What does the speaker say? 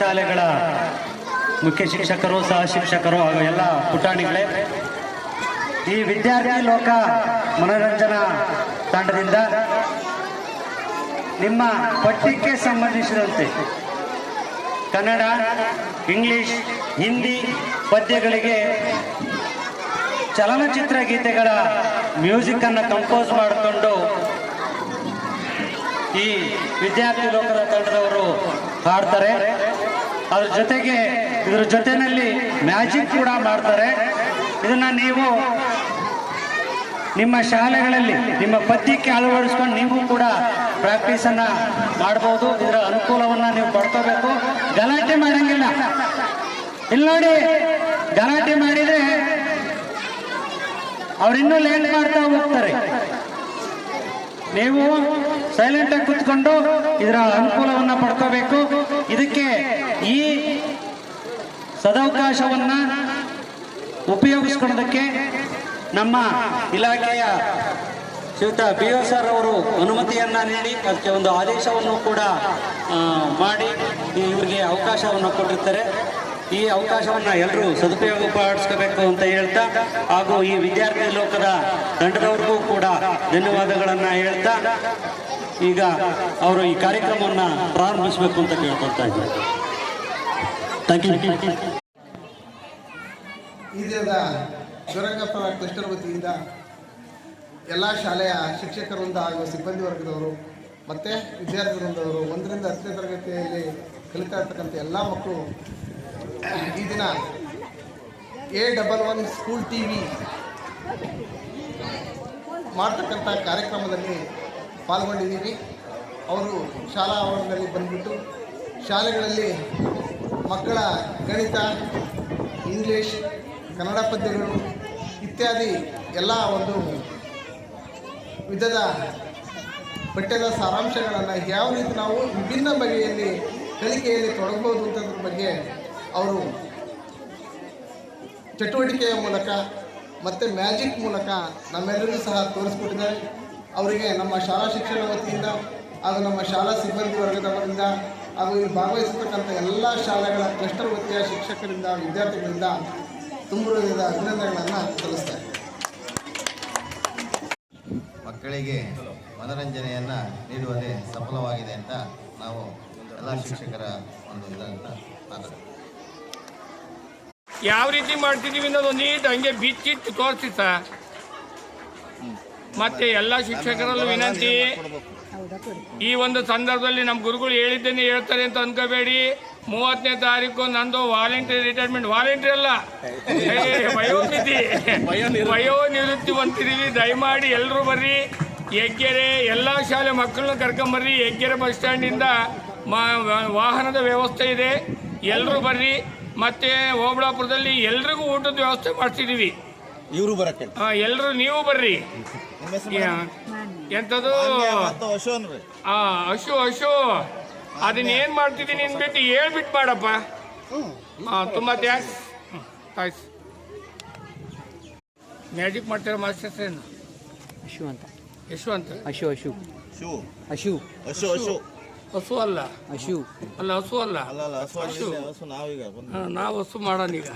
ಶಾಲೆಗಳ ಮುಖ್ಯ ಶಿಕ್ಷಕರು, ಸಹ ಶಿಕ್ಷಕರು ಹಾಗೂ ಎಲ್ಲ ಪುಟಾಣಿಗಳೇ, ಈ ವಿದ್ಯಾರ್ಥಿ ಲೋಕ ಮನೋರಂಜನಾ ತಂಡದಿಂದ ನಿಮ್ಮ ಪಠ್ಯಕ್ಕೆ ಸಂಬಂಧಿಸಿದಂತೆ ಕನ್ನಡ, ಇಂಗ್ಲಿಷ್, ಹಿಂದಿ ಪದ್ಯಗಳಿಗೆ ಚಲನಚಿತ್ರ ಗೀತೆಗಳ ಮ್ಯೂಸಿಕ್ ಅನ್ನು ಕಂಪೋಸ್ ಮಾಡಿಕೊಂಡು ಈ ವಿದ್ಯಾರ್ಥಿ ಲೋಕದ ತಂಡದವರು ಹಾಡ್ತಾರೆ. ಅದ್ರ ಜೊತೆಗೆ ಇದ್ರ ಜೊತೆನಲ್ಲಿ ಮ್ಯಾಜಿಕ್ ಕೂಡ ಮಾಡ್ತಾರೆ. ಇದನ್ನ ನೀವು ನಿಮ್ಮ ಶಾಲೆಗಳಲ್ಲಿ ನಿಮ್ಮ ಪದ್ಯಕ್ಕೆ ಅಳವಡಿಸ್ಕೊಂಡು ನೀವು ಕೂಡ ಪ್ರಾಕ್ಟೀಸ್ ಅನ್ನ ಮಾಡಬಹುದು ಇದರ ಅನುಕೂಲವನ್ನ ನೀವು ಪಡ್ಕೋಬೇಕು. ಗಲಾಟೆ ಮಾಡಂಗಿಲ್ಲ ಇಲ್ಲ ನೋಡಿ, ಗಲಾಟೆ ಮಾಡಿದ್ರೆ ಅವ್ರಿನ್ನೂ ಲೇಟ್ ಮಾಡ್ತಾ ಹೋಗ್ತಾರೆ. ನೀವು ಸೈಲೆಂಟ್ ಆಗಿ ಕುತ್ಕೊಂಡು ಇದರ ಅನುಕೂಲವನ್ನ ಪಡ್ಕೋಬೇಕು. ಇದಕ್ಕೆ ಈ ಸದಾವಕಾಶವನ್ನ ಉಪಯೋಗಿಸ್ಕೊಳ್ಳೋದಕ್ಕೆ ನಮ್ಮ ಇಲಾಖೆಯ ಶ್ರೀಯುತ ಬಿ ಒ ಸರ್ ಅವರು ಅನುಮತಿಯನ್ನ ನೀಡಿ, ಅದಕ್ಕೆ ಒಂದು ಆದೇಶವನ್ನು ಕೂಡ ಮಾಡಿ ಇವರಿಗೆ ಅವಕಾಶವನ್ನು ಕೊಟ್ಟಿರ್ತಾರೆ. ಈ ಅವಕಾಶವನ್ನ ಎಲ್ಲರೂ ಸದುಪಯೋಗ ಪಡಿಸ್ಕೋಬೇಕು ಅಂತ ಹೇಳ್ತಾ, ಹಾಗೂ ಈ ವಿದ್ಯಾರ್ಥಿ ಲೋಕದ ತಂಡದವ್ರಿಗೂ ಕೂಡ ಧನ್ಯವಾದಗಳನ್ನ ಹೇಳ್ತಾ ಈಗ ಅವರು ಈ ಕಾರ್ಯಕ್ರಮವನ್ನು ಪ್ರಾರಂಭಿಸಬೇಕು ಅಂತ ಕೇಳ್ಕೊಳ್ತಾ ಇದ್ದಾರೆ. ಎಲ್ಲ ಶಾಲೆಯ ಶಿಕ್ಷಕರು ಹಾಗೂ ಸಿಬ್ಬಂದಿ ವರ್ಗದವರು ಮತ್ತು ವಿದ್ಯಾರ್ಥಿ ವೃಂದವರು ಒಂದರಿಂದ ಹತ್ತನೇ ತರಗತಿಯಲ್ಲಿ ಕಲಿತಾ ಇರ್ತಕ್ಕಂಥ ಎಲ್ಲ ಮಕ್ಕಳು ಈ ದಿನ A double one school T V ಮಾಡ್ತಕ್ಕಂಥ ಕಾರ್ಯಕ್ರಮದಲ್ಲಿ ಪಾಲ್ಗೊಂಡಿದ್ದೀವಿ ಅವರು ಶಾಲಾ ಆವರಣದಲ್ಲಿ ಬಂದುಬಿಟ್ಟು ಶಾಲೆಗಳಲ್ಲಿ ಮಕ್ಕಳ ಗಣಿತ, ಇಂಗ್ಲೀಷ್, ಕನ್ನಡ ಪದ್ಯಗಳು ಇತ್ಯಾದಿ ಎಲ್ಲ ಒಂದು ವಿಧದ ಪಠ್ಯದ ಸಾರಾಂಶಗಳನ್ನು ಯಾವ ರೀತಿ ನಾವು ವಿಭಿನ್ನ ಬಗೆಯಲ್ಲಿ ಕಲಿಕೆಯಲ್ಲಿ ತೊಡಗಬಹುದು ಅಂತದ್ರ ಬಗ್ಗೆ ಅವರು ಚಟುವಟಿಕೆಯ ಮೂಲಕ ಮತ್ತು ಮ್ಯಾಜಿಕ್ ಮೂಲಕ ನಮ್ಮೆಲ್ಲರಿಗೂ ಸಹ ತೋರಿಸ್ಕೊಟ್ಟಿದ್ದಾರೆ. ಅವರಿಗೆ ನಮ್ಮ ಶಾಲಾ ಶಿಕ್ಷಣ ವತಿಯಿಂದ ಹಾಗೂ ನಮ್ಮ ಶಾಲಾ ಸಿಬ್ಬಂದಿ ವರ್ಗದವರಿಂದ ಹಾಗೂ ಇಲ್ಲಿ ಭಾಗವಹಿಸತಕ್ಕಂಥ ಎಲ್ಲ ಶಾಲೆಗಳ ಕ್ಲಸ್ಟರ್ ವೃತ್ತಿಯ ಶಿಕ್ಷಕರಿಂದ ವಿದ್ಯಾರ್ಥಿಗಳಿಂದ ತುಂಬಿರುವುದರಿಂದ ಅಭಿನಂದನೆಗಳನ್ನು ಸಲ್ಲಿಸ್ತಾರೆ ಮಕ್ಕಳಿಗೆ ಮನರಂಜನೆಯನ್ನು ನೀಡುವಲ್ಲಿ ಸಫಲವಾಗಿದೆ ಅಂತ ನಾವು ಎಲ್ಲ ಶಿಕ್ಷಕರ ಒಂದು ಇದನ್ನು ಮಾತಾಡ್ತೀವಿ. ಯಾವ ರೀತಿ ಮಾಡ್ತಿದ್ದೀವಿ ಅನ್ನೋದು ನೀಟ್ ಹಂಗೆ ಬಿಚ್ಚಿಟ್ಟು ತೋರಿಸಿ ಸರ್. ಮತ್ತೆ ಎಲ್ಲ ಶಿಕ್ಷಕರಲ್ಲೂ ವಿನಂತಿ. ಈ ಒಂದು ಸಂದರ್ಭದಲ್ಲಿ ನಮ್ಮ ಗುರುಗಳು ಹೇಳಿದ್ದೇನೆ ಹೇಳ್ತಾರೆ ಅಂತ ಅನ್ಕೋಬೇಡಿ. ಮೂವತ್ತನೇ ತಾರೀಕು ನಂದು ವಾಲಂಟಿಯರ್ ರಿಟೈರ್ಮೆಂಟ್. ವಾಲಂಟಿಯರ್ ಅಲ್ಲ. ವಯೋಮಿತಿ. ವಯೋ ನಿವೃತ್ತಿ ಹೊಂತಿದೀವಿ ದಯಮಾಡಿ ಎಲ್ಲರೂ ಬರ್ರಿ. ಹೆಗ್ಗೆರೆ, ಎಲ್ಲ ಶಾಲೆ ಮಕ್ಕಳನ್ನ ಕರ್ಕೊಂಬರ್ರಿ ಹೆಗ್ಗೆರೆ ಬಸ್ ಸ್ಟ್ಯಾಂಡಿಂದ ವಾಹನದ ವ್ಯವಸ್ಥೆ ಇದೆ. ಎಲ್ಲರೂ ಬರ್ರಿ. ಮತ್ತು ಓಬಳಾಪುರದಲ್ಲಿ ಎಲ್ರಿಗೂ ಊಟದ ವ್ಯವಸ್ಥೆ ಮಾಡ್ತಿದೀವಿ ಇವರು ಬರಕ್ಕೆ ಎಲ್ಲರೂ ನೀವು ಬರ್ರಿ. ಎಂತದು? ಮತ್ತು ಅಶೋನ್ ರೀ. ಆ ಅಶು ಅಶು. ಅದನ್ನ ಏನ್ ಮಾಡ್ತಿದ್ದೀನಿ ಅನ್ಬಿಟ್ಟು ಹೇಳ್ಬಿಟ್ಟು ಮಾಡಪ್ಪ ಹಾ ತುಂಬಾ ಥ್ಯಾಂಕ್ಸ್ ಥ್ಯಾಂಕ್ಸ್ ಮ್ಯಾಜಿಕ್ ಮಾಡ್ತೀರಾ ಮಾಸ್ಟರ್ಸ್ ಏನು? ಅಶು ಅಂತ. ಯಶವಂತ ಅಶು ಅಶು. ಶೂ. ಅಶು. ಅಶು ಅಶು. ಹಸು ಅಲ್ಲ. ಅಶು. ಅಲ್ಲ ಹಸು ಅಲ್ಲ. ಅಲ್ಲ ಅಲ್ಲ ಹಸು ಹಸು. ಹಸು ನಾವೀಗ ನಾವು ಹಸು ಮಾಡೋಣ ಈಗ